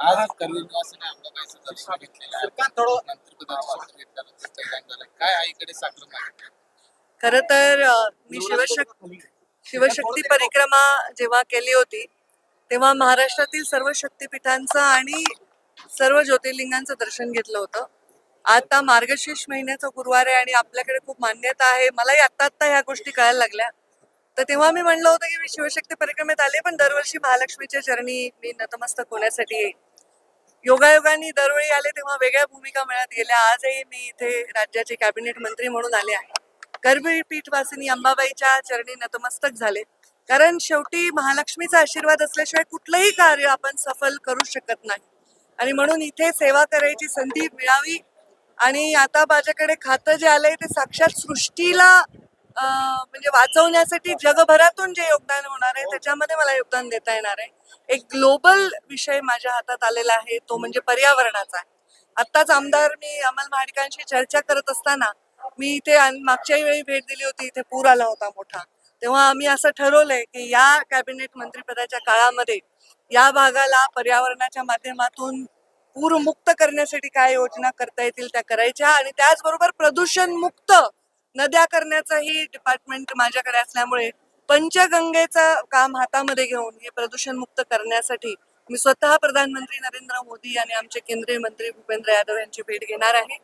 आज कर्वे निवासाने अंबाबाईचं दर्शन घेतलेलं आहे? नंतर कदाचित झालं. काय आईकडे साखर मागितलं? खर तर अ, मी शिवशक्ती शिवशक्ती परिक्रमा जेव्हा केली होती तेव्हा महाराष्ट्रातील सर्व शक्तिपीठांचं आणि सर्व ज्योतिर्लिंगांचं दर्शन घेतलं होतं. आता मार्गशीर्ष महिन्याचा गुरुवार आहे आणि आपल्याकडे खूप मान्यता आहे. मलाही आत्ता आत्ता ह्या गोष्टी कळायला लागल्या. तर तेव्हा मी म्हणलं होतं की मी शिवशक्ती परिक्रमेत आले पण दरवर्षी महालक्ष्मीच्या चरणी मी नतमस्तक होण्यासाठी येईल योगायोगाने दरवेळी आले तेव्हा वेगळ्या भूमिका मिळत गेल्या. आजही मी इथे राज्याचे कॅबिनेट मंत्री म्हणून आले आहे. करबीर पीठवासिनी अंबाबाईच्या चरणी नतमस्तक झाले. कारण शेवटी महालक्ष्मीचा आशीर्वाद असल्याशिवाय कुठलंही कार्य आपण सफल करू शकत नाही. आणि म्हणून इथे सेवा करायची संधी मिळावी. आणि आता माझ्याकडे खातं जे आलंय ते साक्षात सृष्टीला अं, म्हणजे वाचवण्यासाठी जगभरातून जे योगदान होणार मला योगदान देता येणार आहे. एक ग्लोबल विषय माझ्या हातात आलेला आहे तो म्हणजे पर्यावरणाचा आहे. आत्ताच आमदार मी अमल महाडिकांशी चर्चा करत असताना मी इथे मागच्याही वेळी भेट दिली होती इथे पूर आला होता मोठा. तेव्हा आम्ही असं ठरवलंय की या कॅबिनेट मंत्रीपदाच्या काळामध्ये या भागाला पर्यावरणाच्या माध्यमातून पूरमुक्त करण्यासाठी काय योजना करता येतील त्या करायच्या आणि त्याचबरोबर प्रदूषण मुक्त नद्या करण्याचंही डिपार्टमेंट माझ्याकडे असल्यामुळे पंचगंगेचं काम हातामध्ये घेऊन हे प्रदूषण मुक्त करण्यासाठी मी स्वतः प्रधानमंत्री नरेंद्र मोदी आणि आमचे केंद्रीय मंत्री भूपेंद्र यादव यांची भेट घेणार आहे.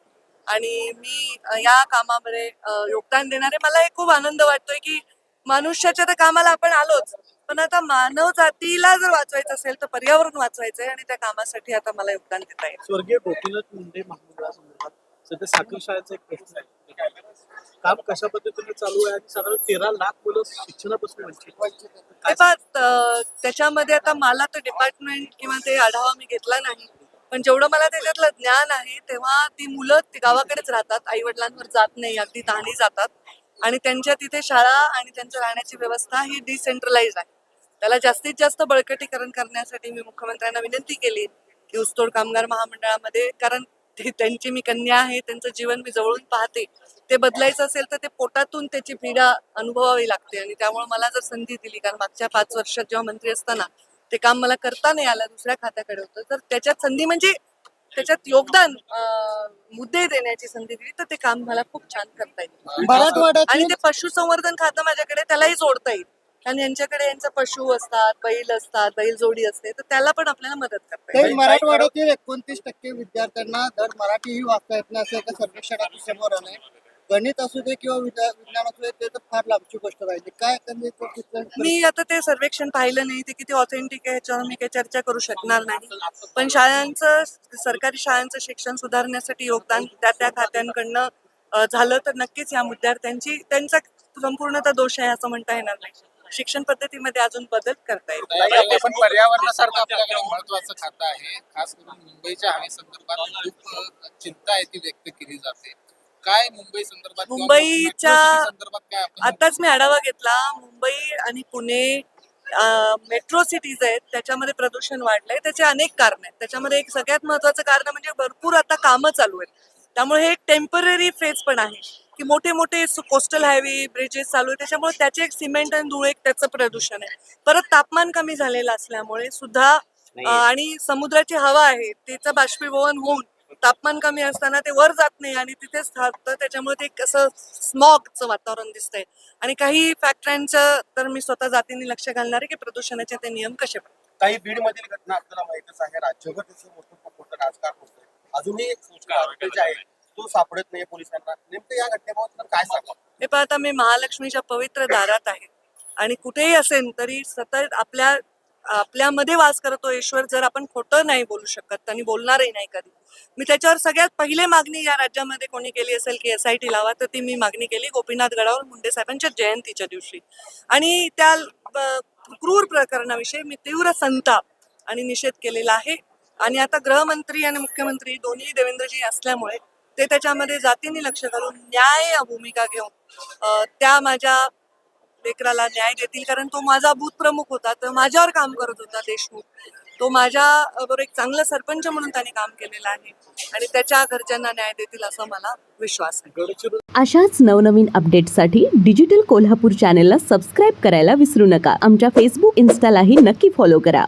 आणि मी या कामामध्ये योगदान देणार आहे. मला हे खूप आनंद वाटतोय की मनुष्याच्या तर कामाला आपण आलोच. पण आता मानव जातीला जर वाचवायचं असेल तर पर्यावरण वाचवायचं आहे आणि त्या कामासाठी आता मला योगदान देता येईल. स्वर्गीय गोपीनाथ मुंडे महामंडळासंदर्भात सध्या साखर शाळेचा एक प्रश्न आहे. काम कशा पद्धतीने चालू आहे? आणि साधारण तेरा लाख मुलं शिक्षणापासून वंचित त्याच्यामध्ये आता मला तर डिपार्टमेंट किंवा ते आढावा मी घेतला नाही. पण जेवढं मला त्याच्यातलं ज्ञान आहे तेव्हा ती मुलं ती गावाकडेच राहतात. आई वडिलांवर जात नाही अगदी तहाणी जातात. आणि त्यांच्या तिथे शाळा आणि त्यांच्या राहण्याची व्यवस्था ही डिसेंट्रलाइज आहे. त्याला जास्तीत जास्त बळकटीकरण करण्यासाठी मी मुख्यमंत्र्यांना विनंती केली की ऊसतोड कामगार महामंडळामध्ये कारण ते त्यांची मी कन्या आहे त्यांचं जीवन मी जवळून पाहते. ते बदलायचं असेल तर ते पोटातून त्याची पीडा अनुभवावी लागते आणि त्यामुळे मला जर संधी दिली कारण मागच्या पाच वर्षात जेव्हा मंत्री असताना ते काम मला करता नाही आलं दुसऱ्या खात्याकडे होतं तर त्याच्यात संधी म्हणजे त्याच्यात योगदान मुद्दे देण्याची संधी दिली तर ते काम मला खूप छान करता येईल. आणि ते पशुसंवर्धन खातं माझ्याकडे त्यालाही जोडता येईल. कारण यांच्याकडे यांचा पशु असतात बैल असतात बैल जोडी असते तर त्याला पण आपल्याला मदत करता येईल. मराठवाड्यातील एकोणतीस टक्के विद्यार्थ्यांना धड मराठीही वाचता येत नाही असं एका समोर आलंय. गणित असू दे किंवा विद्या- विज्ञान असू दे ते तर फार लांबची गोष्ट राहिली. काय एकंदरीत तो तिथलं- मी आता ते सर्वेक्षण पाहिलं नाही ते किती ऑथेंटिक आहे ह्याच्यावर मी काही चर्चा करू शकणार नाही. पण शाळांचं सरकारी शाळांचं शिक्षण सुधारण्यासाठी योगदान त्या त्या खात्यांकडनं अ, झालं तर नक्कीच या मुद्द्यार्थ्यांची त्यांचा संपूर्णतः दोष आहे असं म्हणता येणार नाही. शिक्षण पद्धतीमध्ये अजून बदल करता येईल? पण पर्यावरणासारखं आपल्याकडे महत्वाचं खातं आहे. खास करून मुंबईच्या हवे संदर्भात खूप चिंता आहे ती व्यक्त केली जाते. काय मुंबई संदर्भात मुंबईच्या- संदर्भात आताच मी आढावा घेतला. मुंबई आणि पुणे मेट्रो सिटीज आहेत त्याच्यामध्ये प्रदूषण वाढलंय. त्याचे अनेक कारण आहेत. त्याच्यामध्ये एक सगळ्यात महत्वाचं कारण म्हणजे भरपूर आता कामं चालू आहेत. त्यामुळे हे टेंपररी फेज पण आहे. की मोठे मोठे कोस्टल हायवे ब्रिजेस चालू आहेत. त्याच्यामुळे त्याचे एक सिमेंट आणि धूळ एक त्याचं प्रदूषण आहे. परत तापमान कमी झालेलं असल्यामुळे सुद्धा आणि समुद्राची हवा आहे तिचं बाष्पीभवन होऊन तापमान कमी असताना ते वर जात नाही आणि तिथेच थांबतं. त्याच्यामुळे ते एक असं स्मॉगचं वातावरण दिसतंय. आणि काही फॅक्टऱ्यांचं तर मी स्वतः जातीने लक्ष घालणार आहे की प्रदूषणाचे ते नियम कसे. काही बीड मधील घटना आपल्याला माहितच आहे. राज्यभर त्याचं मोठं राजकारण होतंय. अजूनही तो सापडत नाही पोलिसांना. नेमकं या घटनेबाबत काय सांगा हे पाहता मी महालक्ष्मीच्या पवित्र दारात आहे. आणि कुठेही असेल तरी सतत आपल्या आपल्यामध्ये वास करतो ईश्वर जर आपण खोटं नाही बोलू शकत आणि बोलणारही नाही कधी. मी त्याच्यावर सगळ्यात पहिले मागणी या राज्यामध्ये कोणी केली असेल की एस आय टी लावा तर ती मी मागणी केली गोपीनाथ गडावर मुंडे साहेबांच्या जयंतीच्या दिवशी. आणि त्या क्रूर प्रकरणाविषयी मी तीव्र संताप आणि निषेध केलेला आहे. आणि आता गृहमंत्री आणि मुख्यमंत्री दोन्ही देवेंद्रजी असल्यामुळे ते त्याच्यामध्ये जातीने लक्ष घालून न्याय भूमिका घेऊन त्या माझ्या लेकराला न्याय देतील. कारण तो माझा बूथ प्रमुख होता तर माझ्यावर काम करत होता देशमुख. तो माझ्या बरोबर एक चांगला सरपंच म्हणून त्याने काम केलेलं आहे आणि त्याच्या घरच्यांना न्याय देतील असा मला विश्वास आहे. अशाच नवनवीन अपडेटसाठी डिजिटल कोल्हापूर चॅनेलला सबस्क्राईब करायला विसरू नका. आमच्या फेसबुक इन्स्टालाही नक्की फॉलो करा.